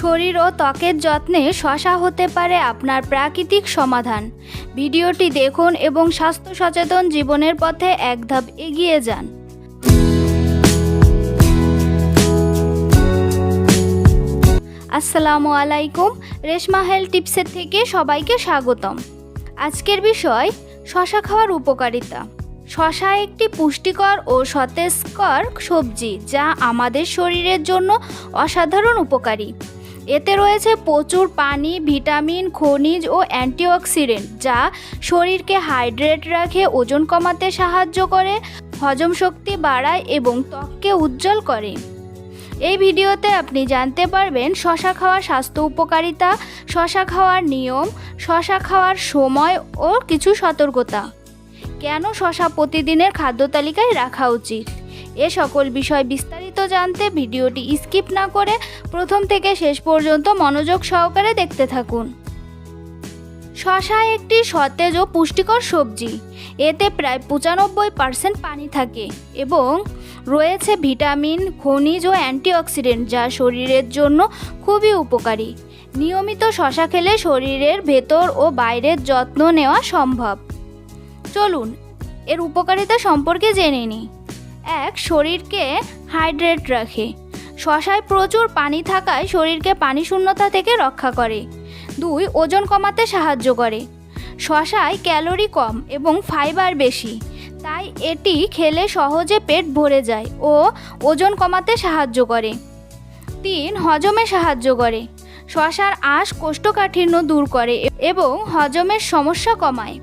শরীর ও ত্বকের যত্নে শশা হতে পারে আপনার প্রাকৃতিক সমাধান। ভিডিওটি দেখুন এবং স্বাস্থ্য সচেতন জীবনের পথে এক ধাপ এগিয়ে যান। আসসালামু আলাইকুম, রেশমা হেলথ টিপসের থেকে সবাইকে স্বাগতম। আজকের বিষয়, শশা খাওয়ার উপকারিতা। শশা একটি পুষ্টিকর ও সতেজকর সবজি যা আমাদের শরীরের জন্য অসাধারণ উপকারী। এতে রয়েছে প্রচুর পানি, ভিটামিন, খনিজ ও অ্যান্টিঅক্সিডেন্ট, যা শরীরকে হাইড্রেট রাখে, ওজন কমাতে সাহায্য করে, হজম শক্তি বাড়ায় এবং ত্বককে উজ্জ্বল করে। এই ভিডিওতে আপনি জানতে পারবেন শশা খাওয়ার স্বাস্থ্য উপকারিতা, শশা খাওয়ার নিয়ম, শশা খাওয়ার সময় ও কিছু সতর্কতা। কেন শশা প্রতিদিনের খাদ্য তালিকায় রাখা উচিত? এ সকল বিষয় বিস্তারিত জানতে ভিডিওটি স্কিপ না করে প্রথম থেকে শেষ পর্যন্ত মনোযোগ সহকারে দেখতে থাকুন। শশা একটি সতেজ ও পুষ্টিকর সবজি। এতে প্রায় পঁচানব্বই পার্সেন্ট পানি থাকে এবং রয়েছে ভিটামিন, খনিজ ও অ্যান্টিঅক্সিডেন্ট যা শরীরের জন্য খুবই উপকারী। নিয়মিত শশা খেলে শরীরের ভেতর ও বাইরের যত্ন নেওয়া সম্ভব। চলুন, এর উপকারিতা সম্পর্কে জেনে নিই। এক শরীরকে হাইড্রেট রাখে। শশায় প্রচুর পানি থাকায় শরীরকে পানি শূন্যতা থেকে রক্ষা করে। দুই, ওজন কমাতে সাহায্য করে। শশায় ক্যালোরি কম এবং ফাইবার বেশি, তাই এটি খেলে সহজে পেট ভরে যায় ও ওজন কমাতে সাহায্য করে। তিন, হজমে সাহায্য করে। শশার আঁশ কোষ্ঠকাঠিন্য দূর করে এবং হজমের সমস্যা কমায়।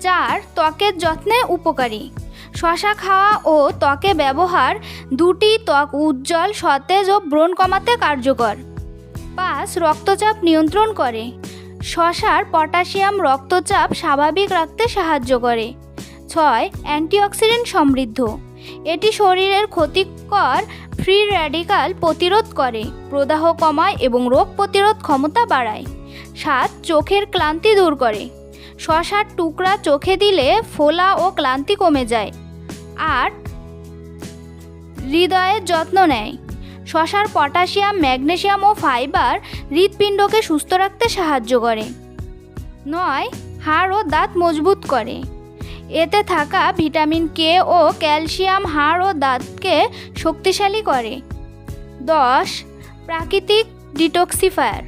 চার, ত্বকের যত্নে উপকারী। শশা খাওয়া ও ত্বকে ব্যবহার দুটি ত্বক উজ্জ্বল, সতেজ ও ব্রণ কমাতে কার্যকর। পাঁচ, রক্তচাপ নিয়ন্ত্রণ করে। শশার পটাশিয়াম রক্তচাপ স্বাভাবিক রাখতে সাহায্য করে। ছয়, অ্যান্টিঅক্সিডেন্ট সমৃদ্ধ। এটি শরীরের ক্ষতিকর ফ্রি র্যাডিকাল প্রতিরোধ করে, প্রদাহ কমায় এবং রোগ প্রতিরোধ ক্ষমতা বাড়ায়। সাত, চোখের ক্লান্তি দূর করে। শশার টুকরা চোখে দিলে ফোলা ও ক্লান্তি কমে যায়। আট হৃদয়ের যত্ন নেয়। শশার পটাশিয়াম, ম্যাগনেশিয়াম ও ফাইবার হৃৎপিণ্ডকে সুস্থ রাখতে সাহায্য করে। নয়, হাড় ও দাঁত মজবুত করে। এতে থাকা ভিটামিন কে ও ক্যালসিয়াম হাড় ও দাঁতকে শক্তিশালী করে। দশ, প্রাকৃতিক ডিটক্সিফায়ার।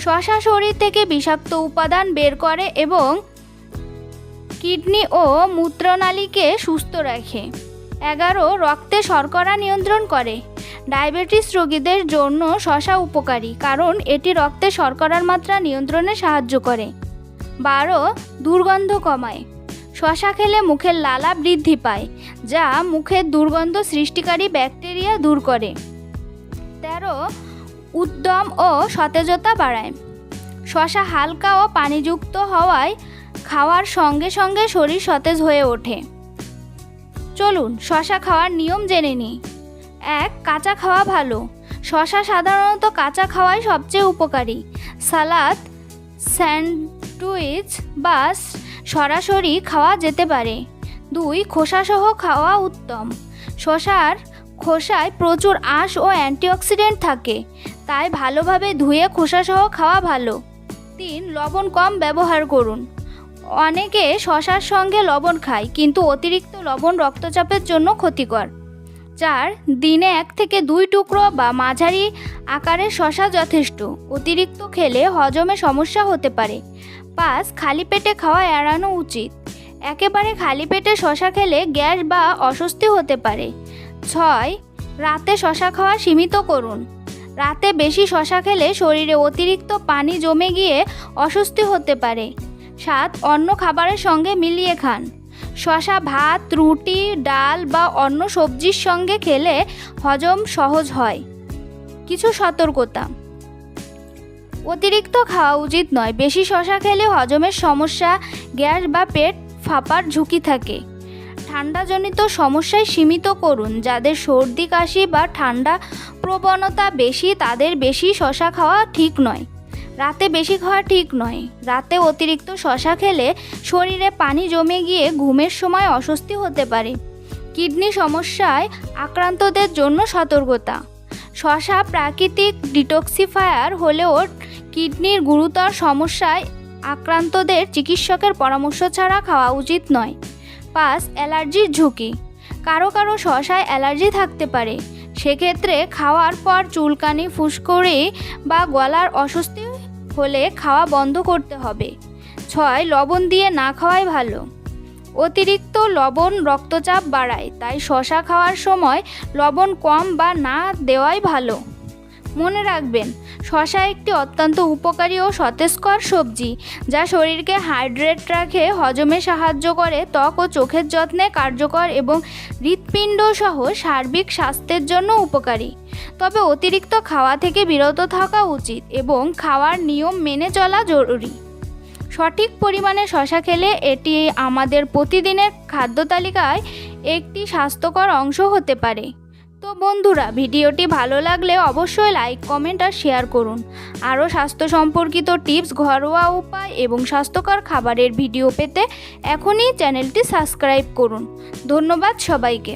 শশা শরীর থেকে বিষাক্ত উপাদান বের করে এবং কিডনি ও মূত্রনালীকে সুস্থ রাখে। এগারো, রক্তে শর্করা নিয়ন্ত্রণ করে। ডায়াবেটিস রোগীদের জন্য শশা উপকারী, কারণ এটি রক্তে শর্করার মাত্রা নিয়ন্ত্রণে সাহায্য করে। বারো, দুর্গন্ধ কমায়। শশা খেলে মুখের লালা বৃদ্ধি পায়, যা মুখের দুর্গন্ধ সৃষ্টিকারী ব্যাকটেরিয়া দূর করে। তেরো, উদ্যম ও সতেজতা বাড়ায়। শশা হালকা ও পানিযুক্ত হওয়ায় খাওয়ার সঙ্গে সঙ্গে শরীর সতেজ হয়ে ওঠে। চলুন, শশা খাওয়ার নিয়ম জেনে নিই। এক, কাঁচা খাওয়া ভালো। শশা সাধারণত কাঁচা খাওয়াই সবচেয়ে উপকারী। সালাদ, স্যান্ডউইচ বা সরাসরি খাওয়া যেতে পারে। দুই, খোসাসহ খাওয়া উত্তম। শশার খোসায় প্রচুর আঁশ ও অ্যান্টিঅক্সিডেন্ট থাকে, তাই ভালোভাবে ধুয়ে খোসাসহ খাওয়া ভালো। তিন, লবণ কম ব্যবহার করুন। অনেকে শশার সঙ্গে লবণ খায়, কিন্তু অতিরিক্ত লবণ রক্তচাপের জন্য ক্ষতিকর। চার দিনে এক থেকে দুই টুকরো বা মাঝারি আকারের শশা যথেষ্ট। অতিরিক্ত খেলে হজমে সমস্যা হতে পারে। পাঁচ খালি পেটে খাওয়া এড়ানো উচিত। একেবারে খালি পেটে শশা খেলে গ্যাস বা অস্বস্তি হতে পারে। ছয়, রাতে শশা খাওয়া সীমিত করুন। রাতে বেশি শশা খেলে শরীরে অতিরিক্ত পানি জমে গিয়ে অস্বস্তি হতে পারে। সাত অন্য খাবারের সঙ্গে মিলিয়ে খান। শশা ভাত, রুটি, ডাল বা অন্য সবজির সঙ্গে খেলে হজম সহজ হয়। কিছু সতর্কতা। অতিরিক্ত খাওয়া উচিত নয়। বেশি শশা খেলে হজমের সমস্যা, গ্যাস বা পেট ফাঁপার ঝুঁকি থাকে। ঠান্ডাজনিত সমস্যায় সীমিত করুন। যাদের সর্দি, কাশি বা ঠান্ডা প্রবণতা বেশি, তাদের বেশি শশা খাওয়া ঠিক নয়। রাতে বেশি খাওয়া ঠিক নয়। রাতে অতিরিক্ত শশা খেলে শরীরে পানি জমে গিয়ে ঘুমের সময় অস্বস্তি হতে পারে। কিডনি সমস্যায় আক্রান্তদের জন্য সতর্কতা। শশা প্রাকৃতিক ডিটক্সিফায়ার হলেও কিডনির গুরুতর সমস্যায় আক্রান্তদের চিকিৎসকের পরামর্শ ছাড়া খাওয়া উচিত নয়। পাঁচ, অ্যালার্জির ঝুঁকি। কারও কারও শশায় অ্যালার্জি থাকতে পারে। সেক্ষেত্রে খাওয়ার পর চুলকানি, ফুসকুড়ি বা গলার অস্বস্তি হলে খাওয়া বন্ধ করতে হবে। ছয়, লবণ দিয়ে না খাওয়াই ভালো। অতিরিক্ত লবণ রক্তচাপ বাড়ায়, তাই শশা খাওয়ার সময় লবণ কম বা না দেওয়াই ভালো। মনে রাখবেন, শশা একটি অত্যন্ত উপকারী ও সতেজকর সবজি, যা শরীরকে হাইড্রেট রাখে, হজমে সাহায্য করে, ত্বক ও চোখের যত্নে কার্যকর এবং হৃৎপিণ্ড সহ সার্বিক স্বাস্থ্যের জন্য উপকারী। তবে অতিরিক্ত খাওয়া থেকে বিরত থাকা উচিত এবং খাওয়ার নিয়ম মেনে চলা জরুরি। সঠিক পরিমাণে শশা খেলে এটি আমাদের প্রতিদিনের খাদ্য তালিকায় একটি স্বাস্থ্যকর অংশ হতে পারে। তো বন্ধুরা, ভিডিওটি ভালো লাগলে অবশ্যই লাইক কমেন্ট আর শেয়ার করুন। আরও স্বাস্থ্য সম্পর্কিত টিপস ঘরোয়া উপায় এবং স্বাস্থ্যকর খাবারের ভিডিও পেতে এখনই চ্যানেলটি সাবস্ক্রাইব করুন। ধন্যবাদ সবাইকে।